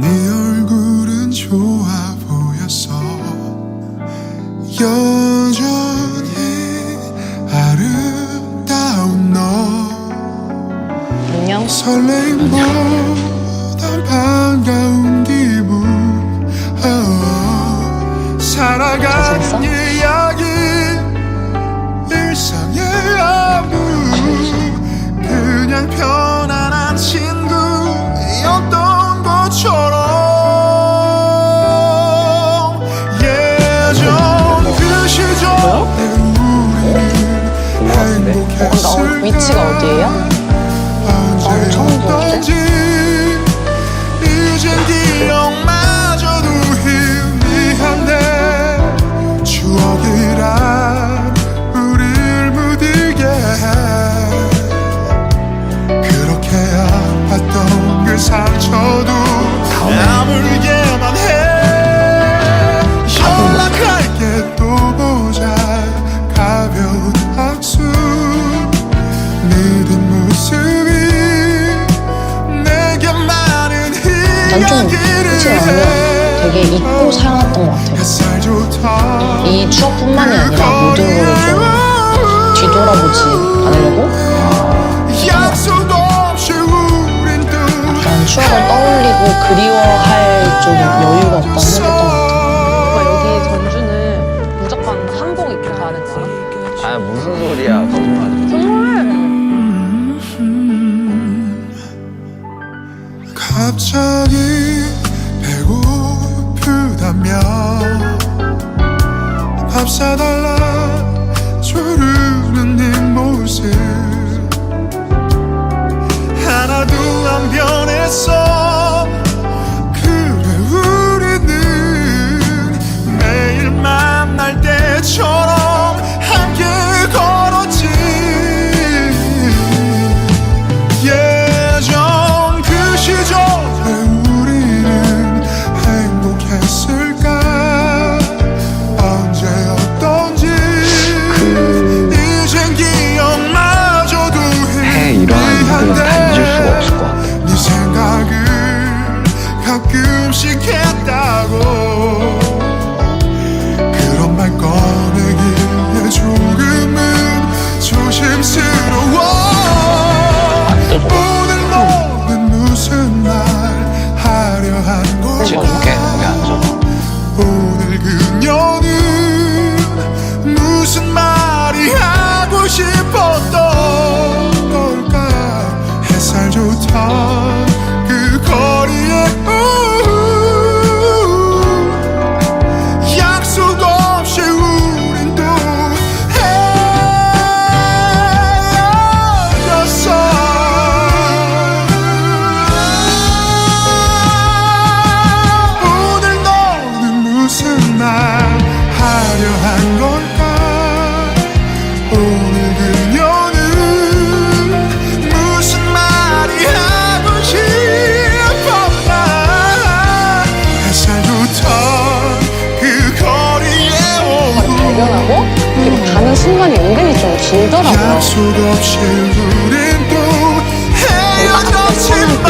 네 얼굴은 좋아 보였어 여전히 아름다운 너. 안녕. 설레임보단 반가운 기분. 어, 살아가 위치가 어디예요? 나도 처음 언제였던 난좀 솔직히 말하면 되게 잊고 살았던 것 같아요. 이 추억뿐만이 아니라 모든 거를 좀 뒤돌아보지 않으려고 약간 추억을 떠올리고 그리워할 좀 여유가 없다고 생각했던 것 같아요. 여기 전주는 무조건 한복 입고 가야 알아? 아 무슨 소리야 거짓말 갑자기 배고프다면 밥 사달라 조르는 네 모습. 하나도 안 변했어 햇살 순간이 은근히 좀 길더라고요. 약속 없이 우린 또 헤어졌지만 아,